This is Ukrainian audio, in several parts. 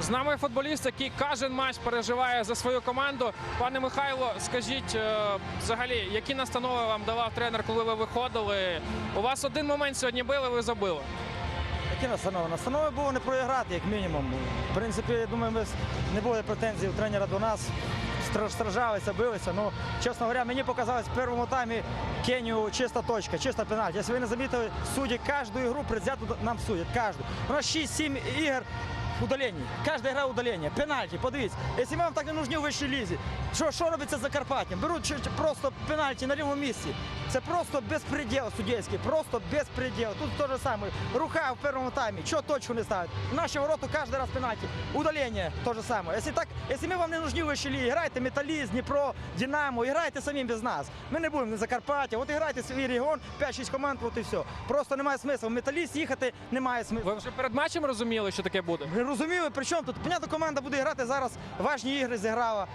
З нами футболіст, який кожен матч переживає за свою команду. Пане Михайло, скажіть е, взагалі, які настанови вам давав тренер, коли ви виходили? У вас один момент сьогодні били, ви забили. Які настанови? Настанови було не проіграти, як мінімум. В принципі, я думаю, не було претензій у тренера до нас. Стражалися, билися. Ну, чесно говоря, мені показалось в першому таймі Кенію чиста точка, чиста пенальті. Якщо ви не замітили, судді кожну ігру предвзято нам судять. Кожну. У нас 6-7 ігор удалений. Кожна гра удалення. Пенальті, подивіться. Якщо вам так не нужні у вищій лізі, що, що робиться з Закарпаттям? Беруть чи- чи просто пенальті на рівному місці. Це просто безпреділ суддівський, просто безпреділ. Тут те ж саме. Рука в першому таймі. Чого точку не ставить? В наші ворота кожен раз пенальті. Удалення те ж саме. Якщо так, якщо ми вам не нужні в вищій лізі, грайте Металіст, Дніпро, Динамо, грайте самим без нас. Ми не будемо на Закарпаття. От грайте свій регіон, 5-6 команд, от і все. Просто немає смислу. В Металіст їхати немає смислу. Ви вже перед матчем розуміли, що таке буде? Розуміли, при чому тут? Понятно, команда буде грати зараз важні ігри зіграла,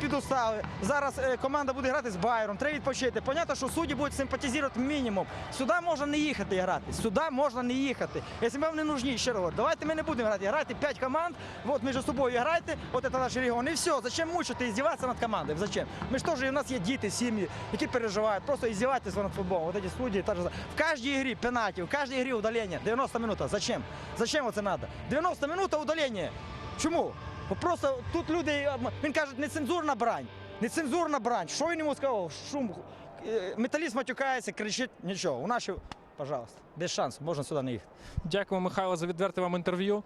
підустали. Зараз е, команда буде грати з Байером, треба відпочити. Понятно, що судді будуть симпатизувати мінімум. Сюди можна не їхати грати. Сюди можна не їхати. Якщо вам не нужні, ще раз давайте ми не будемо грати. Грайте 5 команд, от між собою грайте, от це наш регіон. І все. Зачем мучити і здіватися над командою? Зачем? Ми ж теж, у нас є діти, сім'ї, які переживають. Просто іздіватися над футболом. Вот эти судді, та ж в кожній грі пенальті, в кожній грі удалення. 90 минут. Зачем? Зачем оце треба? 90 минут удалення. Чому? Просто тут люди, е, він каже, нецензурна брань. Нецензурна брань. Що він йому сказав? Шум. е, Металіст матюкається, кричить, нічого. У наші, пожалуйста, без шансу, можна сюди не їхати. Дякую, Михайло, за відверте вам інтерв'ю.